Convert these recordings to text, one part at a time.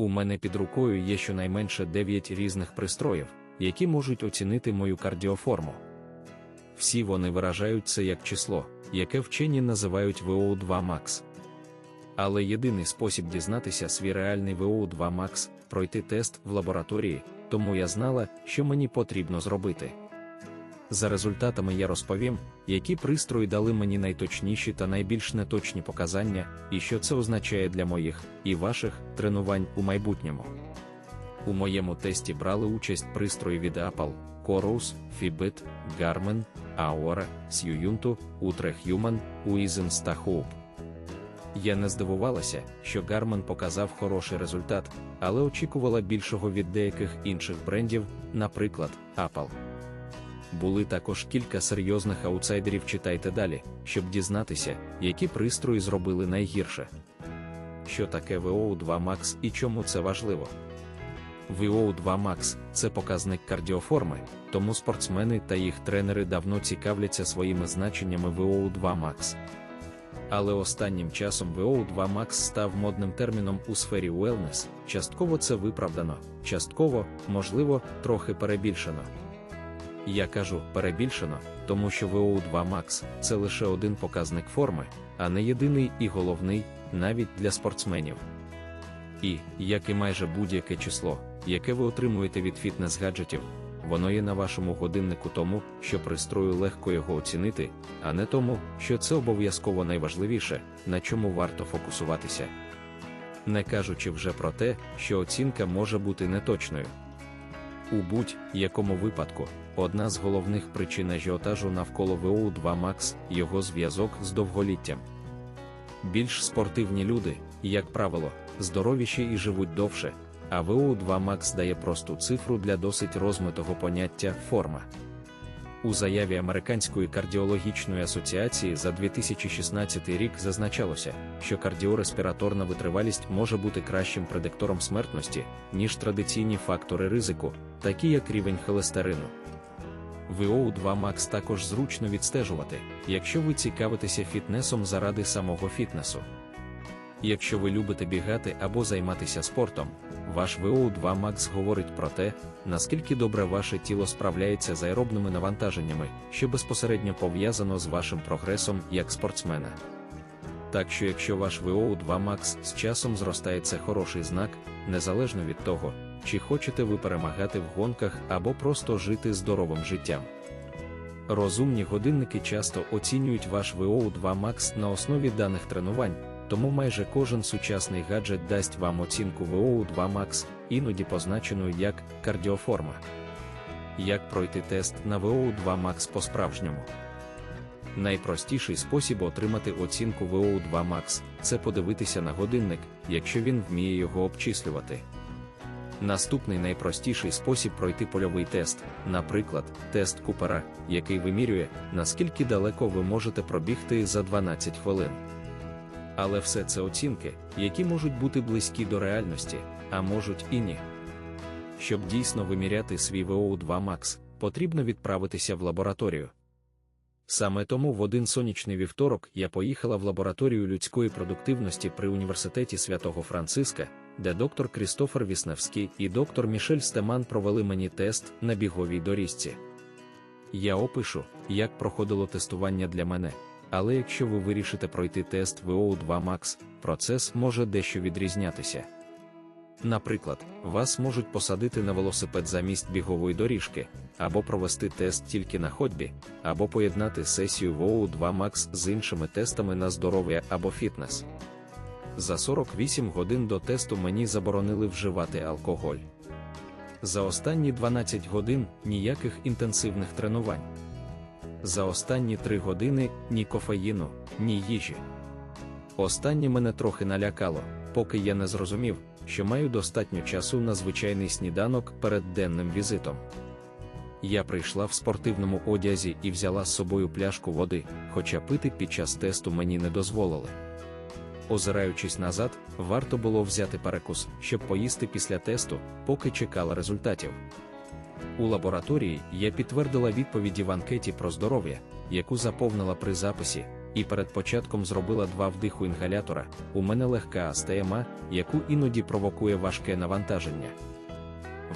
У мене під рукою є щонайменше 9 різних пристроїв, які можуть оцінити мою кардіоформу. Всі вони виражають як число, яке вчені називають VO2 Max. Але єдиний спосіб дізнатися свій реальний VO2 Max пройти тест в лабораторії, тому я знала, що мені потрібно зробити. За результатами я розповім, які пристрої дали мені найточніші та найбільш неточні показання, і що це означає для моїх і ваших тренувань у майбутньому. У моєму тесті брали участь пристрої від Apple, Chorus, Fitbit, Garmin, Aura, Siyuntu, Ultrahuman, Uizens та Hope. Я не здивувалася, що Garmin показав хороший результат, але очікувала більшого від деяких інших брендів, наприклад, Apple. Були також кілька серйозних аутсайдерів читайте далі, щоб дізнатися, які пристрої зробили найгірше. Що таке VO2 Max і чому це важливо? VO2 Max це показник кардіоформи, тому спортсмени та їх тренери давно цікавляться своїми значеннями VO2 Max. Але останнім часом VO2 Max став модним терміном у сфері wellness, частково це виправдано, частково, можливо, трохи перебільшено. Я кажу перебільшено, тому що VO2 Max це лише один показник форми, а не єдиний і головний, навіть для спортсменів. І, як і майже будь-яке число, яке ви отримуєте від фітнес-гаджетів, воно є на вашому годиннику тому, що пристрою легко його оцінити, а не тому, що це обов'язково найважливіше, на чому варто фокусуватися. Не кажучи вже про те, що оцінка може бути неточною. У будь-якому випадку, одна з головних причин ажіотажу навколо VO2 Max його зв'язок з довголіттям. Більш спортивні люди, як правило, здоровіші і живуть довше, а VO2 Max дає просту цифру для досить розмитого поняття форма. У заяві Американської кардіологічної асоціації за 2016 рік зазначалося, що кардіореспіраторна витривалість може бути кращим предиктором смертності, ніж традиційні фактори ризику, такі як рівень холестерину. VO2 Max також зручно відстежувати, якщо ви цікавитеся фітнесом заради самого фітнесу. Якщо ви любите бігати або займатися спортом, ваш VO2 Max говорить про те, наскільки добре ваше тіло справляється з аеробними навантаженнями, що безпосередньо пов'язано з вашим прогресом як спортсмена. Так що якщо ваш VO2 Max з часом зростає, це хороший знак, незалежно від того, чи хочете ви перемагати в гонках або просто жити здоровим життям. Розумні годинники часто оцінюють ваш VO2 Max на основі даних тренувань тому майже кожен сучасний гаджет дасть вам оцінку VO2 Max, іноді позначену як кардіоформа. Як пройти тест на VO2 Max по-справжньому? Найпростіший спосіб отримати оцінку VO2 Max це подивитися на годинник, якщо він вміє його обчислювати. Наступний найпростіший спосіб пройти польовий тест, наприклад, тест Купера, який вимірює, наскільки далеко ви можете пробігти за 12 хвилин. Але все це оцінки, які можуть бути близькі до реальності, а можуть і ні. Щоб дійсно виміряти свій VO2 Max, потрібно відправитися в лабораторію. Саме тому в один сонячний вівторок я поїхала в лабораторію людської продуктивності при університеті святого Франциска, де доктор Крістофер Вісневський і доктор Мішель Стеман провели мені тест на біговій доріжці. Я опишу, як проходило тестування для мене. Але якщо ви вирішите пройти тест VO2 Max, процес може дещо відрізнятися. Наприклад, вас можуть посадити на велосипед замість бігової доріжки, або провести тест тільки на ходьбі, або поєднати сесію VO2 Max з іншими тестами на здоров'я або фітнес. За 48 годин до тесту мені заборонили вживати алкоголь. За останні 12 годин ніяких інтенсивних тренувань. За останні три години ні кофеїну, ні їжі. Останнє мене трохи налякало, поки я не зрозумів, що маю достатньо часу на звичайний сніданок перед денним візитом. Я прийшла в спортивному одязі і взяла з собою пляшку води, хоча пити під час тесту мені не дозволили. Озираючись назад, варто було взяти перекус, щоб поїсти після тесту, поки чекала результатів. У лабораторії я підтвердила відповіді в анкеті про здоров'я, яку заповнила при записі, і перед початком зробила два вдиху інгалятора. У мене легка астема, яку іноді провокує важке навантаження.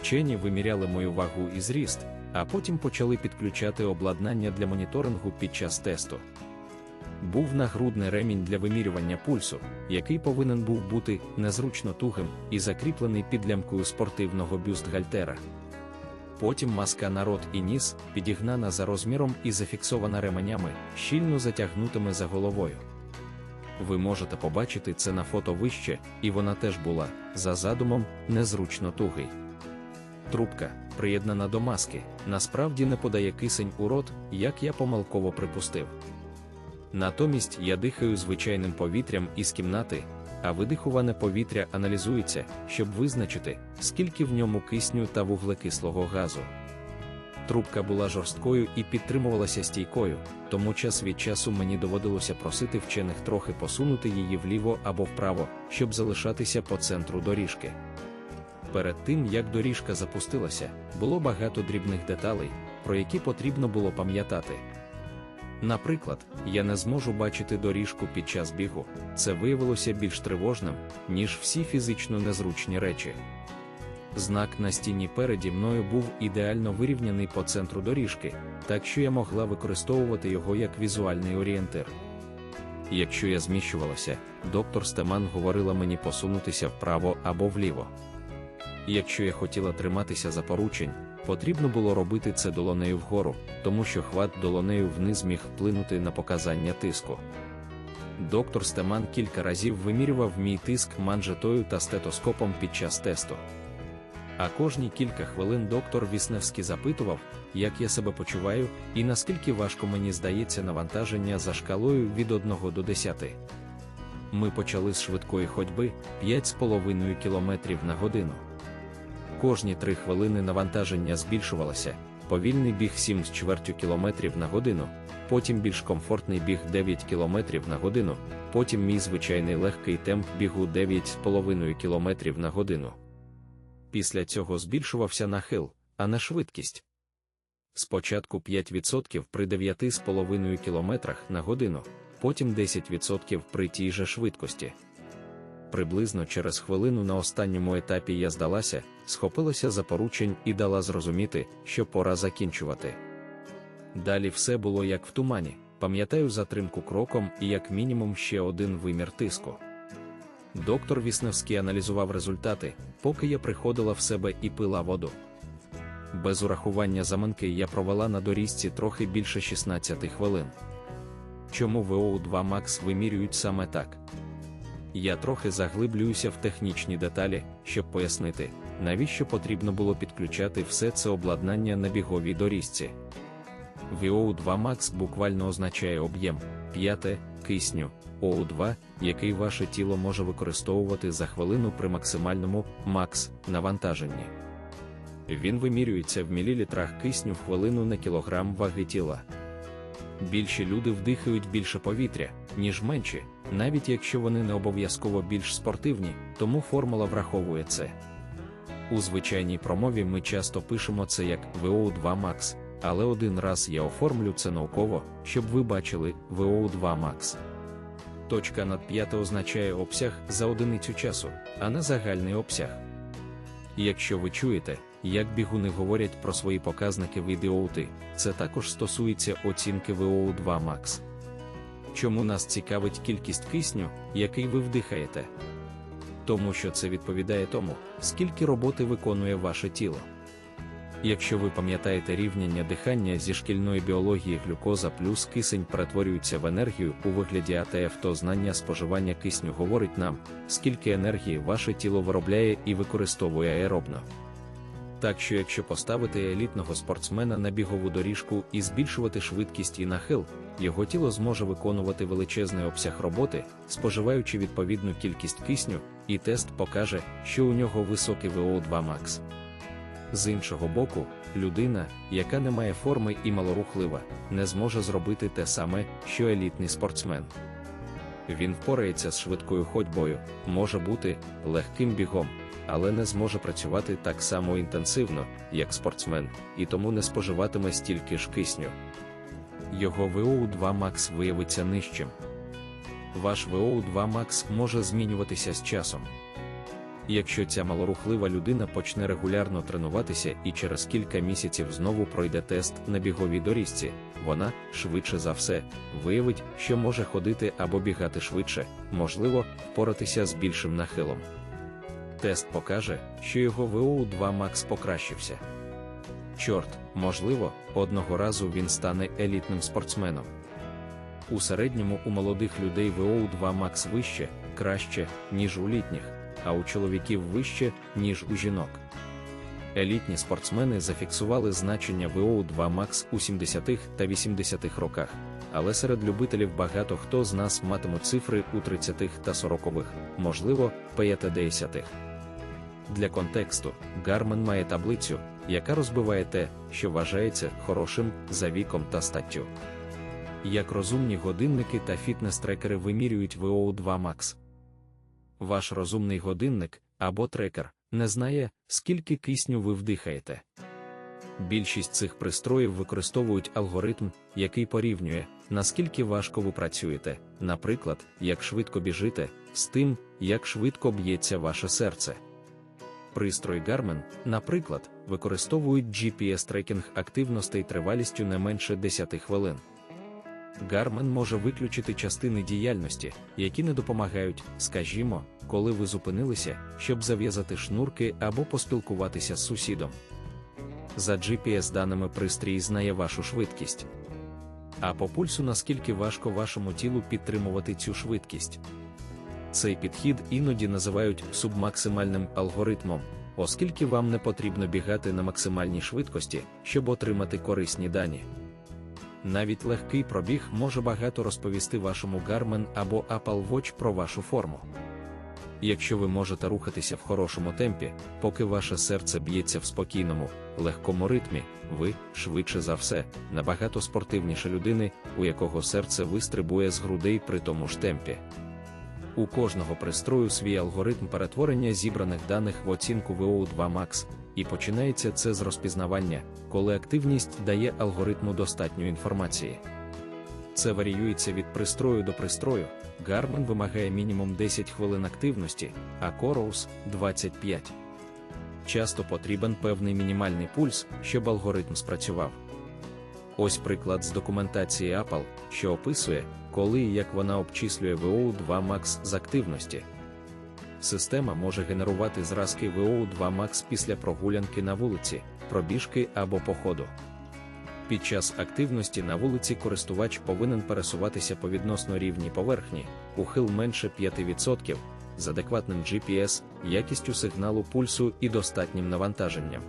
Вчені виміряли мою вагу і зріст, а потім почали підключати обладнання для моніторингу під час тесту. Був нагрудний ремінь для вимірювання пульсу, який повинен був бути незручно тугим і закріплений під лямкою спортивного бюстгальтера. Потім маска на рот і ніс, підігнана за розміром і зафіксована ременями, щільно затягнутими за головою. Ви можете побачити це на фото вище, і вона теж була, за задумом, незручно тугий. Трубка, приєднана до маски, насправді не подає кисень у рот, як я помилково припустив. Натомість я дихаю звичайним повітрям із кімнати, а видихуване повітря аналізується, щоб визначити, скільки в ньому кисню та вуглекислого газу. Трубка була жорсткою і підтримувалася стійкою, тому час від часу мені доводилося просити вчених трохи посунути її вліво або вправо, щоб залишатися по центру доріжки. Перед тим як доріжка запустилася, було багато дрібних деталей, про які потрібно було пам'ятати. Наприклад, я не зможу бачити доріжку під час бігу, це виявилося більш тривожним, ніж всі фізично незручні речі. Знак на стіні переді мною був ідеально вирівняний по центру доріжки, так що я могла використовувати його як візуальний орієнтир. Якщо я зміщувалася, доктор Стеман говорила мені посунутися вправо або вліво. Якщо я хотіла триматися за поручень, потрібно було робити це долонею вгору, тому що хват долонею вниз міг вплинути на показання тиску. Доктор Стеман кілька разів вимірював мій тиск манжетою та стетоскопом під час тесту. А кожні кілька хвилин доктор Вісневський запитував, як я себе почуваю і наскільки важко мені здається навантаження за шкалою від 1 до 10. Ми почали з швидкої ходьби 5,5 км на годину. Кожні три хвилини навантаження збільшувалося, повільний біг 7 з чвертю кілометрів на годину, потім більш комфортний біг 9 км на годину, потім мій звичайний легкий темп бігу 9,5 км на годину. Після цього збільшувався нахил, а не швидкість. Спочатку 5% при 9,5 км на годину, потім 10% при тій же швидкості. Приблизно через хвилину на останньому етапі я здалася, схопилася за поручень і дала зрозуміти, що пора закінчувати. Далі все було як в тумані, пам'ятаю затримку кроком і як мінімум ще один вимір тиску. Доктор Вісневський аналізував результати, поки я приходила в себе і пила воду. Без урахування заманки я провела на доріжці трохи більше 16 хвилин. Чому ВОУ2 Max вимірюють саме так? Я трохи заглиблююся в технічні деталі, щоб пояснити, навіщо потрібно було підключати все це обладнання на біговій доріжці. VO2 Max буквально означає об'єм, п'яте кисню, ОУ2, який ваше тіло може використовувати за хвилину при максимальному макс навантаженні. Він вимірюється в мілілітрах кисню в хвилину на кілограм ваги тіла. Більші люди вдихають більше повітря, ніж менші, навіть якщо вони не обов'язково більш спортивні, тому формула враховує це. У звичайній промові ми часто пишемо це як VO2 Max, але один раз я оформлю це науково, щоб ви бачили VO2 Max. Точка над п'яте означає обсяг за одиницю часу, а не загальний обсяг. Якщо ви чуєте, як бігуни говорять про свої показники VDOT, це також стосується оцінки VO2 Max. Чому нас цікавить кількість кисню, який ви вдихаєте? Тому що це відповідає тому, скільки роботи виконує ваше тіло. Якщо ви пам'ятаєте рівняння дихання зі шкільної біології глюкоза плюс кисень перетворюються в енергію у вигляді АТФ, то знання споживання кисню говорить нам, скільки енергії ваше тіло виробляє і використовує аеробно. Так що, якщо поставити елітного спортсмена на бігову доріжку і збільшувати швидкість і нахил, його тіло зможе виконувати величезний обсяг роботи, споживаючи відповідну кількість кисню, і тест покаже, що у нього високий VO2 Max. З іншого боку, людина, яка не має форми і малорухлива, не зможе зробити те саме, що елітний спортсмен. Він впорається з швидкою ходьбою, може бути легким бігом, але не зможе працювати так само інтенсивно, як спортсмен, і тому не споживатиме стільки ж кисню. його VO2 Max виявиться нижчим. Ваш VO2 Max може змінюватися з часом. Якщо ця малорухлива людина почне регулярно тренуватися і через кілька місяців знову пройде тест на біговій доріжці, вона, швидше за все, виявить, що може ходити або бігати швидше, можливо, впоратися з більшим нахилом. Тест покаже, що його VO2 Max покращився. Чорт, можливо, одного разу він стане елітним спортсменом. У середньому у молодих людей VO2 Max вище, краще, ніж у літніх, а у чоловіків вище, ніж у жінок. Елітні спортсмени зафіксували значення VO2 Max у 70-х та 80-х роках, але серед любителів багато хто з нас матиме цифри у 30-х та 40-х, можливо, 50-х. Для контексту, Гармен має таблицю, яка розбиває те, що вважається хорошим за віком та статтю. Як розумні годинники та фітнес-трекери вимірюють VO2 Max. Ваш розумний годинник або трекер не знає, скільки кисню ви вдихаєте. Більшість цих пристроїв використовують алгоритм, який порівнює, наскільки важко ви працюєте, наприклад, як швидко біжите, з тим, як швидко б'ється ваше серце. Пристрой Garmin, наприклад, використовують GPS-трекінг активностей тривалістю не менше 10 хвилин. Garmin може виключити частини діяльності, які не допомагають, скажімо, коли ви зупинилися, щоб зав'язати шнурки або поспілкуватися з сусідом. За GPS-даними пристрій знає вашу швидкість. А по пульсу наскільки важко вашому тілу підтримувати цю швидкість. Цей підхід іноді називають субмаксимальним алгоритмом, оскільки вам не потрібно бігати на максимальній швидкості, щоб отримати корисні дані. Навіть легкий пробіг може багато розповісти вашому Garmin або Apple Watch про вашу форму. Якщо ви можете рухатися в хорошому темпі, поки ваше серце б'ється в спокійному, легкому ритмі, ви, швидше за все, набагато спортивніше людини, у якого серце вистрибує з грудей при тому ж темпі. У кожного пристрою свій алгоритм перетворення зібраних даних в оцінку VO2 Max, і починається це з розпізнавання, коли активність дає алгоритму достатньо інформації. Це варіюється від пристрою до пристрою. Garmin вимагає мінімум 10 хвилин активності, а Coros – 25. Часто потрібен певний мінімальний пульс, щоб алгоритм спрацював. Ось приклад з документації Apple, що описує, коли і як вона обчислює VO2 Max з активності. Система може генерувати зразки VO2 Max після прогулянки на вулиці, пробіжки або походу. Під час активності на вулиці користувач повинен пересуватися по відносно рівній поверхні, ухил менше 5%, з адекватним GPS, якістю сигналу пульсу і достатнім навантаженням.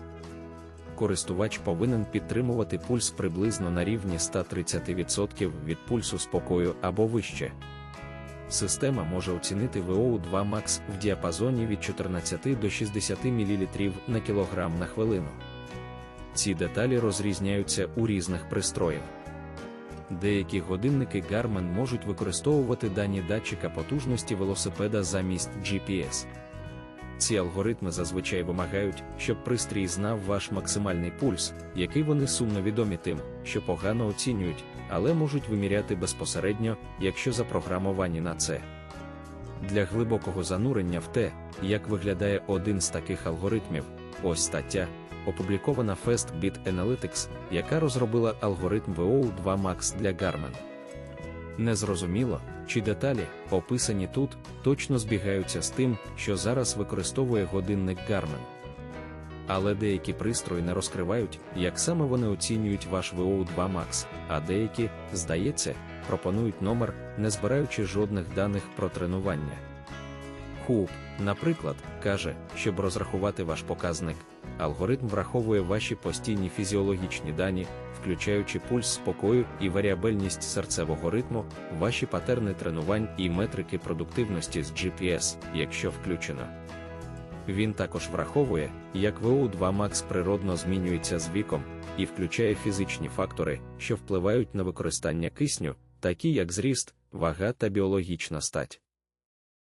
Користувач повинен підтримувати пульс приблизно на рівні 130% від пульсу спокою або вище. Система може оцінити VO2 Max в діапазоні від 14 до 60 мл на кілограм на хвилину. Ці деталі розрізняються у різних пристроїв. Деякі годинники Garmin можуть використовувати дані датчика потужності велосипеда замість GPS. Ці алгоритми зазвичай вимагають, щоб пристрій знав ваш максимальний пульс, який вони сумно відомі тим, що погано оцінюють, але можуть виміряти безпосередньо, якщо запрограмовані на це. Для глибокого занурення в те, як виглядає один з таких алгоритмів, ось стаття, опублікована FastBit Analytics, яка розробила алгоритм VO2 Max для Garmin. Незрозуміло, чи деталі, описані тут, точно збігаються з тим, що зараз використовує годинник Garmin. Але деякі пристрої не розкривають, як саме вони оцінюють ваш VO2 Max, а деякі, здається, пропонують номер, не збираючи жодних даних про тренування. Хоуп, наприклад, каже, щоб розрахувати ваш показник, алгоритм враховує ваші постійні фізіологічні дані, включаючи пульс спокою і варіабельність серцевого ритму, ваші патерни тренувань і метрики продуктивності з GPS, якщо включено. Він також враховує, як VO2 Max природно змінюється з віком, і включає фізичні фактори, що впливають на використання кисню, такі як зріст, вага та біологічна стать.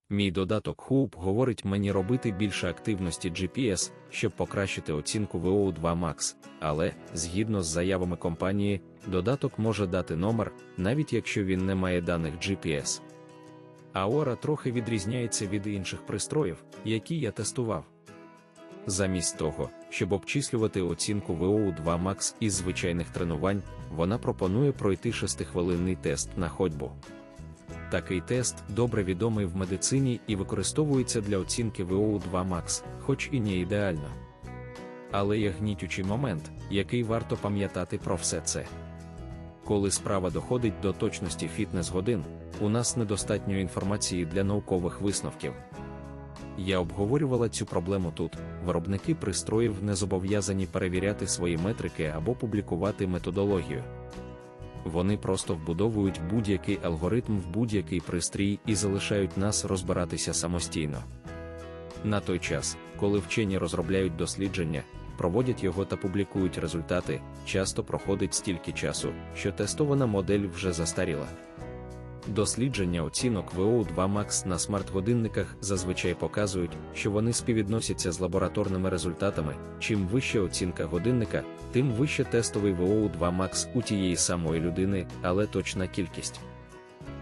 Мій додаток Hoop говорить мені робити більше активності GPS, щоб покращити оцінку VO2 Max, але, згідно з заявами компанії, додаток може дати номер, навіть якщо він не має даних GPS. Aura трохи відрізняється від інших пристроїв, які я тестував. Замість того, щоб обчислювати оцінку VO2 Max із звичайних тренувань, вона пропонує пройти 6-хвилинний тест на ходьбу. Такий тест добре відомий в медицині і використовується для оцінки VO2 Max, хоч і не ідеально. Але є гнітючий момент, який варто пам'ятати про все це. Коли справа доходить до точності фітнес-годин, у нас недостатньо інформації для наукових висновків. Я обговорювала цю проблему тут. Виробники пристроїв не зобов'язані перевіряти свої метрики або публікувати методологію. Вони просто вбудовують будь-який алгоритм в будь-який пристрій і залишають нас розбиратися самостійно. На той час, коли вчені розробляють дослідження, проводять його та публікують результати, часто проходить стільки часу, що тестована модель вже застаріла. Дослідження оцінок VO2 Max на смарт-годинниках зазвичай показують, що вони співвідносяться з лабораторними результатами. Чим вища оцінка годинника, тим вище тестовий VO2 Max у тієї самої людини, але точна кількість.